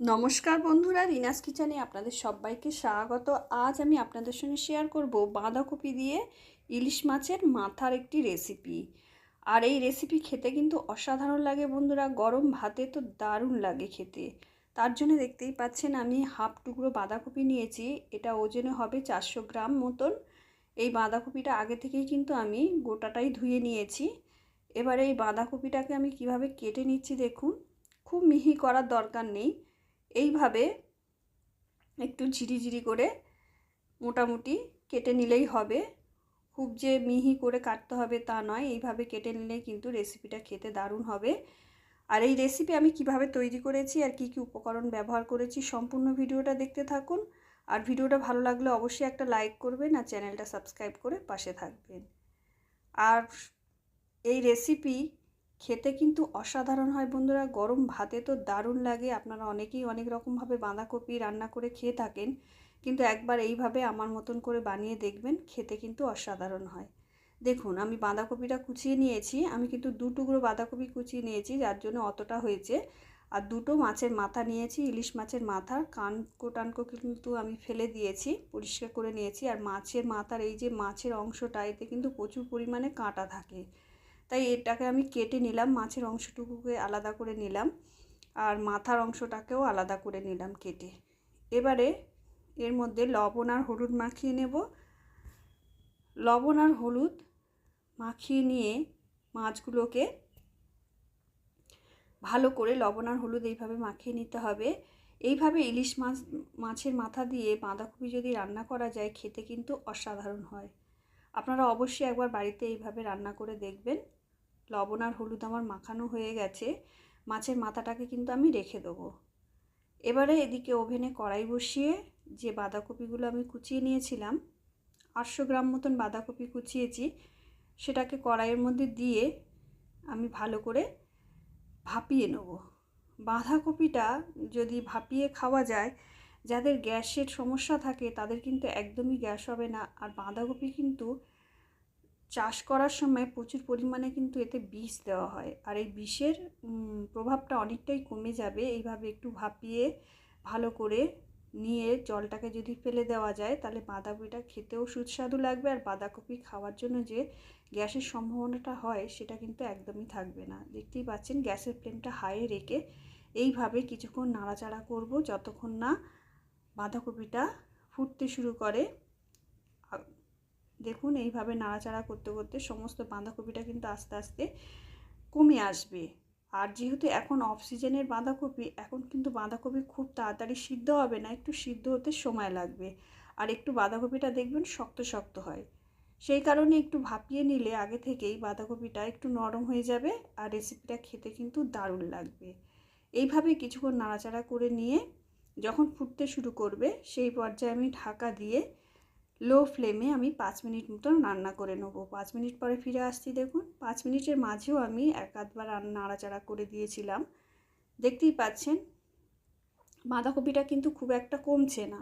নমস্কার বন্ধুরা, রিনাস কিচেনে আপনাদের সবাইকে স্বাগত। আজ আমি আপনাদের সঙ্গে শেয়ার করব বাঁধাকপি দিয়ে ইলিশ মাছের মাথার একটি রেসিপি আর এই রেসিপি খেতে কিন্তু অসাধারণ লাগে বন্ধুরা, গরম ভাতে তো দারুণ লাগে খেতে। তার জন্য দেখতেই পাচ্ছেন আমি হাফ টুকরো বাঁধাকপি নিয়েছি, এটা ওজনে হবে চারশো গ্রাম মতন। এই বাঁধাকপিটা আগে থেকেই কিন্তু আমি গোটাটাই ধুয়ে নিয়েছি। এবারে এই বাঁধাকপিটাকে আমি কীভাবে কেটে নিচ্ছি দেখুন, খুব মিহি করার দরকার নেই। এইভাবে একটু ঝিরিঝিরি করে মোটামুটি কেটে নিলেই হবে। খুব যে মিহি করে কাটতে হবে তা নয়, এইভাবে কেটে নিলেই কিন্তু রেসিপিটা খেতে দারুণ হবে। আর এই রেসিপি আমি কীভাবে তৈরি করেছি আর কি কি উপকরণ ব্যবহার করেছি সম্পূর্ণ ভিডিওটা দেখতে থাকুন। আর ভিডিওটা ভালো লাগলে অবশ্যই একটা লাইক করবেন আর চ্যানেলটা সাবস্ক্রাইব করে পাশে থাকবেন। আর এই রেসিপি খেতে কিন্তু অসাধারণ হয় বন্ধুরা। গরম ভাতে তো দারুণ লাগে। আপনারা অনেকেই অনেক রকমভাবে বাঁধাকপি রান্না করে খেয়ে থাকেন। কিন্তু একবার এইভাবে আমার মতন করে বানিয়ে দেখবেন, খেতে কিন্তু অসাধারণ হয়। দেখুন, আমি বাঁধাকপিটা কুচিয়ে নিয়েছি। আমি কিন্তু দু টুকরো বাঁধাকপি কুচিয়ে নিয়েছি, যার জন্য অতটা হয়েছে। আর দুটো মাছের মাথা নিয়েছি, ইলিশ মাছের মাথার কানকো টানকো কিন্তু আমি ফেলে দিয়েছি, পরিষ্কার করে নিয়েছি। আর মাছের মাথার এই যে মাছের অংশটা, এতে কিন্তু প্রচুর পরিমাণে কাঁটা থাকে। তাই এটাকে আমি কেটে নিলাম, মাছের অংশটুকুকে আলাদা করে নিলাম আর মাথার অংশটাকেও আলাদা করে নিলাম কেটে। এবারে এর মধ্যে লবণ আর হলুদ মাখিয়ে নেব। লবণ আর হলুদ মাখিয়ে নিয়ে মাছগুলোকে ভালো করে লবণ আর হলুদ এইভাবে মাখিয়ে নিতে হবে। এইভাবে ইলিশ মাছ, মাছের মাথা দিয়ে বাঁধাকপি যদি রান্না করা যায়, খেতে কিন্তু অসাধারণ হয়। আপনারা অবশ্যই একবার বাড়িতে এইভাবে রান্না করে দেখবেন। লবণ আর হলুদ আমার মাখানো হয়ে গেছে, মাছের মাথাটাকে কিন্তু আমি রেখে দেবো। এবারে এদিকে ওভেনে কড়াই বসিয়ে যে বাঁধাকপিগুলো আমি কুচিয়ে নিয়েছিলাম, আটশো গ্রাম মতন বাঁধাকপি কুচিয়েছি, সেটাকে কড়াইয়ের মধ্যে দিয়ে আমি ভালো করে ভাপিয়ে নেব। বাঁধাকপিটা যদি ভাপিয়ে খাওয়া যায়, যাদের গ্যাসের সমস্যা থাকে তাদের কিন্তু একদমই গ্যাস হবে না, আর বাঁধাকপি কিন্তু চাষ করার সময় প্রচুর পরিমাণে কিন্তু এতে বিষ দেওয়া হয়। আর এই বিষের প্রভাবটা অনেকটাই কমে যাবে এইভাবে একটু ভাপিয়ে ভালো করে নিয়ে জলটাকে যদি ফেলে দেওয়া যায়, তাহলে বাঁধাকপিটা খেতেও সুস্বাদু লাগবে। আর বাঁধাকপি খাওয়ার জন্য যে গ্যাসের সম্ভাবনাটা হয়, সেটা কিন্তু একদমই থাকবে না। দেখতেই পাচ্ছেন গ্যাসের ফ্লেমটা হাইয়ে রেখে এইভাবে কিছুক্ষণ নাড়াচাড়া করব, যতক্ষণ না বাঁধাকপিটা ফুটতে শুরু করে। দেখুন, এইভাবে নাড়াচাড়া করতে করতে সমস্ত বাঁধাকপিটা কিন্তু আস্তে আস্তে কমে আসবে। আর যেহেতু এখন অফ সিজনের বাঁধাকপি, এখন কিন্তু বাঁধাকপি খুব তাড়াতাড়ি সিদ্ধ হবে না, একটু সিদ্ধ হতে সময় লাগবে। আর একটু বাঁধাকপিটা দেখবেন শক্ত শক্ত হয়। সেই কারণে একটু ভাপিয়ে নিলে আগে থেকেই বাঁধাকপিটা একটু নরম হয়ে যাবে আর রেসিপিটা খেতে কিন্তু দারুণ লাগবে। এইভাবে কিছুক্ষণ নাড়াচাড়া করে নিয়ে যখন ফুটতে শুরু করবে, সেই পর্যায়ে আমি ঢাকা দিয়ে লো ফ্লেমে আমি পাঁচ মিনিট মতন রান্না করে নেব। পাঁচ মিনিট পরে ফিরে আসছি, দেখুন। পাঁচ মিনিটের মাঝেও আমি এক আধবার নাড়াচাড়া করে দিয়েছিলাম। দেখতেই পাচ্ছেন, বাঁধাকপিটা কিন্তু খুব একটা কমছে না।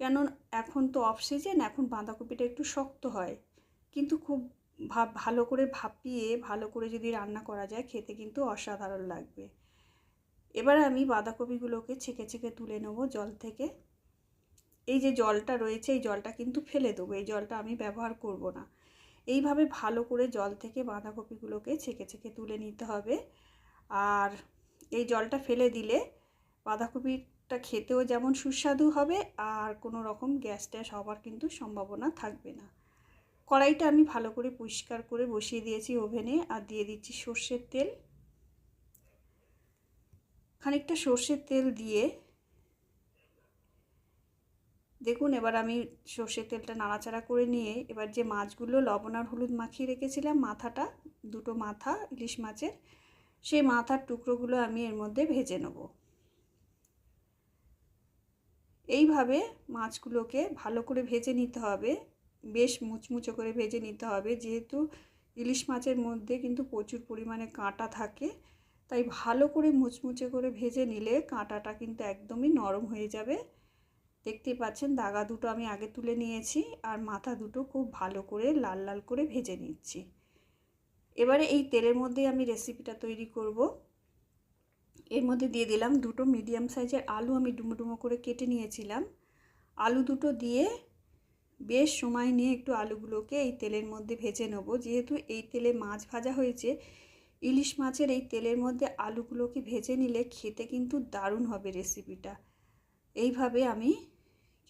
কেন, এখন তো অফ সিজন এখন বাঁধাকপিটা একটু শক্ত হয়। কিন্তু খুব ভাব, ভালো করে ভাপিয়ে, ভালো করে যদি রান্না করা যায়, খেতে কিন্তু অসাধারণ লাগবে। এবার আমি বাঁধাকপিগুলোকে ছেঁকে ছেঁকে তুলে নেব জল থেকে। এই যে জলটা রয়েছে, এই জলটা কিন্তু ফেলে দেবো, এই জলটা আমি ব্যবহার করব না। এইভাবে ভালো করে জল থেকে বাঁধাকপিগুলোকে ছেঁকে ছেঁকে তুলে নিতে হবে। আর এই জলটা ফেলে দিলে বাঁধাকপিটা খেতেও যেমন সুস্বাদু হবে, আর কোনো রকম গ্যাস ট্যাস হওয়ার কিন্তু সম্ভাবনা থাকবে না। কড়াইটা আমি ভালো করে পরিষ্কার করে বসিয়ে দিয়েছি ওভেনে, আর দিয়ে দিচ্ছি সর্ষের তেল। খানিকটা সর্ষের তেল দিয়ে দেখুন, এবার আমি সর্ষের তেলটা নাড়াচাড়া করে নিয়ে এবার যে মাছগুলো লবণ আর হলুদ মাখিয়ে রেখেছিলাম, মাথাটা, দুটো মাথা, ইলিশ মাছের, সেই মাথার টুকরোগুলো আমি এর মধ্যে ভেজে নেব। এইভাবে মাছগুলোকে ভালো করে ভেজে নিতে হবে, বেশ মুচমুচো করে ভেজে নিতে হবে। যেহেতু ইলিশ মাছের মধ্যে কিন্তু প্রচুর পরিমাণে কাঁটা থাকে, তাই ভালো করে মুচমুচে করে ভেজে নিলে কাঁটাটা কিন্তু একদমই নরম হয়ে যাবে। দেখতেই পাচ্ছেন দাগা দুটো আমি আগে তুলে নিয়েছি আর মাথা দুটো খুব ভালো করে লাল লাল করে ভেজে নিচ্ছি। এবারে এই তেলের মধ্যেই আমি রেসিপিটা তৈরি করব। এর মধ্যে দিয়ে দিলাম দুটো মিডিয়াম সাইজের আলু আমি ডুমো ডুমো করে কেটে নিয়েছিলাম। আলু দুটো দিয়ে বেশ সময় নিয়ে একটু আলুগুলোকে এই তেলের মধ্যে ভেজে নেব। যেহেতু এই তেলে মাছ ভাজা হয়েছে, ইলিশ মাছের এই তেলের মধ্যে আলুগুলোকে ভেজে নিলে খেতে কিন্তু দারুণ হবে রেসিপিটা এইভাবে আমি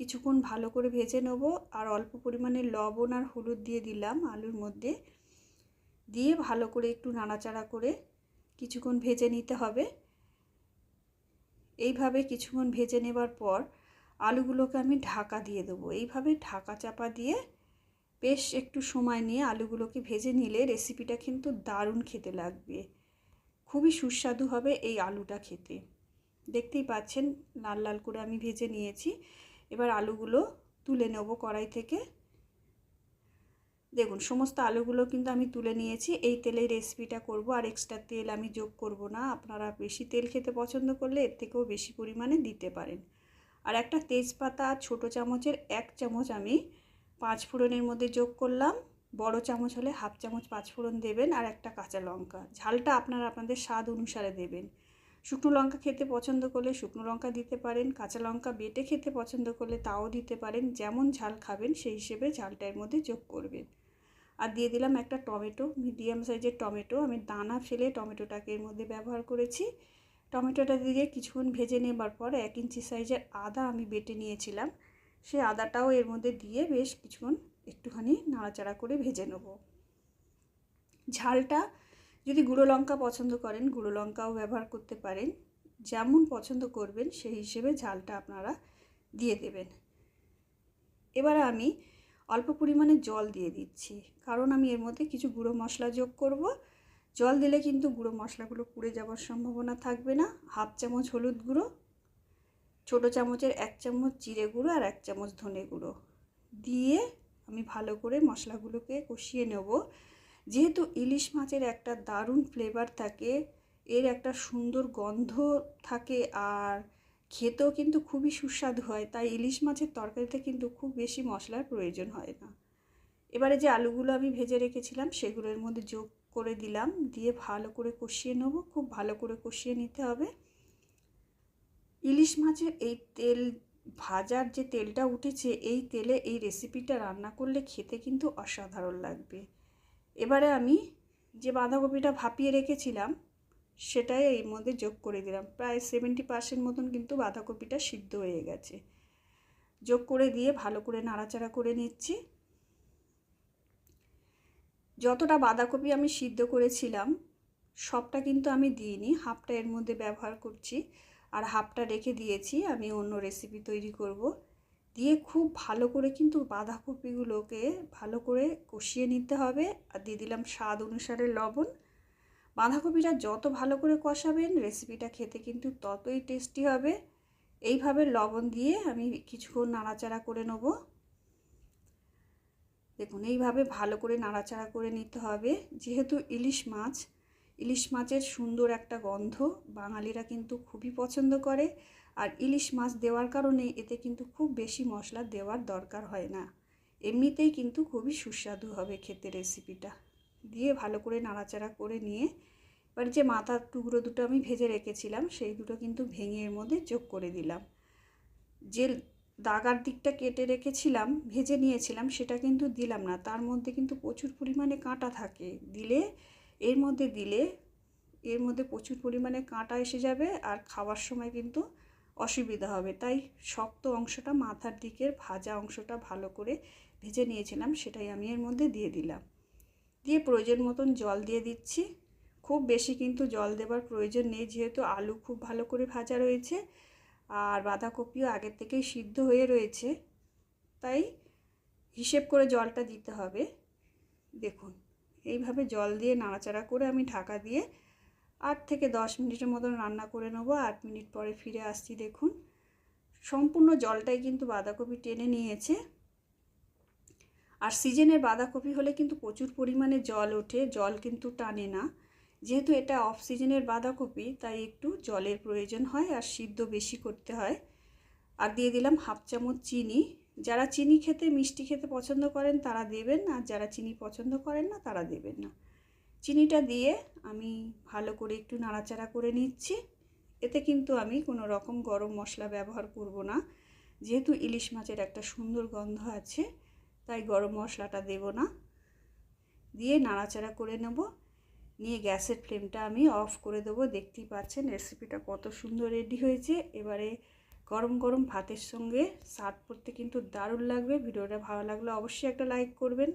কিছুক্ষণ ভালো করে ভেজে নেব আর অল্প পরিমাণে লবণ আর হলুদ দিয়ে দিলাম আলুর মধ্যে। দিয়ে ভালো করে একটু নাড়াচাড়া করে কিছুক্ষণ ভেজে নিতে হবে। এইভাবে কিছুক্ষণ ভেজে নেবার পর আলুগুলোকে আমি ঢাকা দিয়ে দেবো। এইভাবে ঢাকা চাপা দিয়ে বেশ একটু সময় নিয়ে আলুগুলোকে ভেজে নিলে রেসিপিটা কিন্তু দারুণ খেতে লাগবে। খুবই সুস্বাদু হবে এই আলুটা খেতে। দেখতেই পাচ্ছেন লাল লাল করে আমি ভেজে নিয়েছি। এবার আলুগুলো তুলে নেব কড়াই থেকে। দেখুন, সমস্ত আলুগুলো কিন্তু আমি তুলে নিয়েছি। এই তেলেই রেসিপিটা করব, আর এক্সট্রা তেল আমি যোগ করব না। আপনারা বেশি তেল খেতে পছন্দ করলে এর থেকেও বেশি পরিমাণে দিতে পারেন। আর একটা তেজপাতা ছোট চামচের এক চামচ আমি পাঁচ ফোড়নের মধ্যে যোগ করলাম। বড় চামচ হলে হাফ চামচ পাঁচ ফোড়ন দেবেন, আর একটা কাঁচা লঙ্কা। ঝালটা আপনারা আপনাদের স্বাদ অনুসারে দেবেন। শুকনো লঙ্কা খেতে পছন্দ করলে শুকনো লঙ্কা দিতে পারেন, কাঁচা লঙ্কা বেটে খেতে পছন্দ করলে তাও দিতে পারেন, যেমন ঝাল খাবেন সেই হিসেবে ঝালটা এর মধ্যে যোগ করবেন। আর দিয়ে দিলাম একটা টমেটো, মিডিয়াম সাইজের টমেটো, আমি দানা ফেলে টমেটোটাকে এর মধ্যে ব্যবহার করেছি। টমেটোটা দিয়ে কিছুক্ষণ ভেজে নেবার পর এক ইঞ্চি সাইজের আদা আমি বেটে নিয়েছিলাম সেই আদাটাও এর মধ্যে দিয়ে বেশ কিছুক্ষণ একটুখানি নাড়াচাড়া করে ভেজে নেব। ঝালটা যদি গুঁড়ো লঙ্কা পছন্দ করেন, গুঁড়ো লঙ্কাও ব্যবহার করতে পারেন। যেমন পছন্দ করবেন, সেই হিসেবে ঝালটা আপনারা দিয়ে দেবেন। এবার আমি অল্প পরিমাণে জল দিয়ে দিচ্ছি। কারণ আমি এর মধ্যে কিছু গুঁড়ো মশলা যোগ করব। জল দিলে কিন্তু গুঁড়ো মশলাগুলো পুড়ে যাওয়ার সম্ভাবনা থাকবে না। হাফ চামচ হলুদ গুঁড়ো, ছোটো চামচের এক চামচ জিরে গুঁড়ো আর এক চামচ ধনে গুঁড়ো। দিয়ে আমি ভালো করে মশলাগুলোকে কষিয়ে নেব। যেহেতু ইলিশ মাছের একটা দারুণ ফ্লেভার থাকে, এর একটা সুন্দর গন্ধ থাকে আর খেতেও কিন্তু খুবই সুস্বাদু হয়, তাই ইলিশ মাছের তরকারিতে কিন্তু খুব বেশি মশলার প্রয়োজন হয় না। এবারে যে আলুগুলো আমি ভেজে রেখেছিলাম, সেগুলোর মধ্যে যোগ করে দিলাম, দিয়ে ভালো করে কষিয়ে নেব, খুব ভালো করে কষিয়ে নিতে হবে। ইলিশ মাছের এই তেল, ভাজার যে তেলটা উঠেছে, এই তেলে এই রেসিপিটা রান্না করলে খেতে কিন্তু অসাধারণ লাগবে। এবারে আমি যে বাঁধাকপিটা ভাপিয়ে রেখেছিলাম, সেটাই এর মধ্যে যোগ করে দিলাম। প্রায় সেভেন্টি পার্সেন্ট মতন কিন্তু বাঁধাকপিটা সিদ্ধ হয়ে গেছে। যোগ করে দিয়ে ভালো করে নাড়াচাড়া করে নিচ্ছি। যতটা বাঁধাকপি আমি সিদ্ধ করেছিলাম, সবটা কিন্তু আমি দিইনি, হাফটা এর মধ্যে ব্যবহার করছি। আর হাফটা রেখে দিয়েছি, আমি অন্য রেসিপি তৈরি করব। দিয়ে খুব ভালো করে কিন্তু বাঁধাকপিগুলোকে ভালো করে কষিয়ে নিতে হবে। আর দিয়ে দিলাম স্বাদ অনুসারে লবণ। বাঁধাকপিটা যত ভালো করে কষাবেন রেসিপিটা খেতে কিন্তু ততই টেস্টি হবে। এইভাবে লবণ দিয়ে আমি কিছুক্ষণ নাড়াচাড়া করে নেব। দেখুন, এইভাবে ভালো করে নাড়াচাড়া করে নিতে হবে। যেহেতু ইলিশ মাছ ইলিশ মাছের সুন্দর একটা গন্ধ বাঙালিরা কিন্তু খুবই পছন্দ করে। আর ইলিশ মাছ দেওয়ার কারণে এতে কিন্তু খুব বেশি মশলা দেওয়ার দরকার হয় না। এমনিতেই কিন্তু খুবই সুস্বাদু হবে খেতে রেসিপিটা দিয়ে ভালো করে নাড়াচাড়া করে নিয়ে এবার যে মাথার টুকরো দুটো আমি ভেজে রেখেছিলাম, সেই দুটো কিন্তু ভেঙে এর মধ্যে যোগ করে দিলাম। যে দাগার দিকটা কেটে রেখেছিলাম, ভেজে নিয়েছিলাম, সেটা কিন্তু দিলাম না। তার মধ্যে কিন্তু প্রচুর পরিমাণে কাঁটা থাকে। দিলে এর মধ্যে দিলে এর মধ্যে প্রচুর পরিমাণে কাঁটা এসে যাবে আর খাওয়ার সময় কিন্তু অসুবিধা হবে। তাই শক্ত অংশটা মাথার দিকের ভাজা অংশটা ভালো করে ভেজে নিয়েছিলাম, সেটাই আমি এর মধ্যে দিয়ে দিলাম। দিয়ে প্রয়োজন মতন জল দিয়ে দিচ্ছি। খুব বেশি কিন্তু জল দেবার প্রয়োজন নেই, যেহেতু আলু খুব ভালো করে ভাজা রয়েছে আর বাঁধাকপিও আগের থেকেই সিদ্ধ হয়ে রয়েছে। তাই হিসেব করে জলটা দিতে হবে। দেখুন এইভাবে জল দিয়ে নাড়াচাড়া করে আমি ঢাকা দিয়ে আট থেকে দশ মিনিটের মতন রান্না করে নেব। আট মিনিট পরে ফিরে আসছি, দেখুন। সম্পূর্ণ জলটাই কিন্তু বাঁধাকপি টেনে নিয়েছে। আর সিজনের বাঁধাকপি হলে কিন্তু প্রচুর পরিমাণে জল ওঠে, জল কিন্তু টানে না। যেহেতু এটা অফ সিজনের বাঁধাকপি, তাই একটু জলের প্রয়োজন হয় আর সিদ্ধ বেশি করতে হয়। আর দিয়ে দিলাম হাফ চামচ চিনি। যারা চিনি খেতে, মিষ্টি খেতে পছন্দ করেন তারা দেবেন, আর যারা চিনি পছন্দ করেন না তারা দেবেন না। চিনিটা দিয়ে আমি ভালো করে একটু নাড়াচাড়া করে নিচ্ছি। এতে কিন্তু আমি কোনো রকম গরম মশলা ব্যবহার করব না। যেহেতু ইলিশ মাছের একটা সুন্দর গন্ধ আছে, তাই গরম মশলাটা দেব না। দিয়ে নাড়াচাড়া করে নেব। নিয়ে গ্যাসের ফ্লেমটা আমি অফ করে দেবো। দেখতেই পাচ্ছেন রেসিপিটা কত সুন্দর রেডি হয়েছে। এবারে গরম গরম ভাতের সঙ্গে সার্ভ করতে কিন্তু দারুণ লাগবে। ভিডিওটা ভালো লাগলে অবশ্যই একটা লাইক করবেন।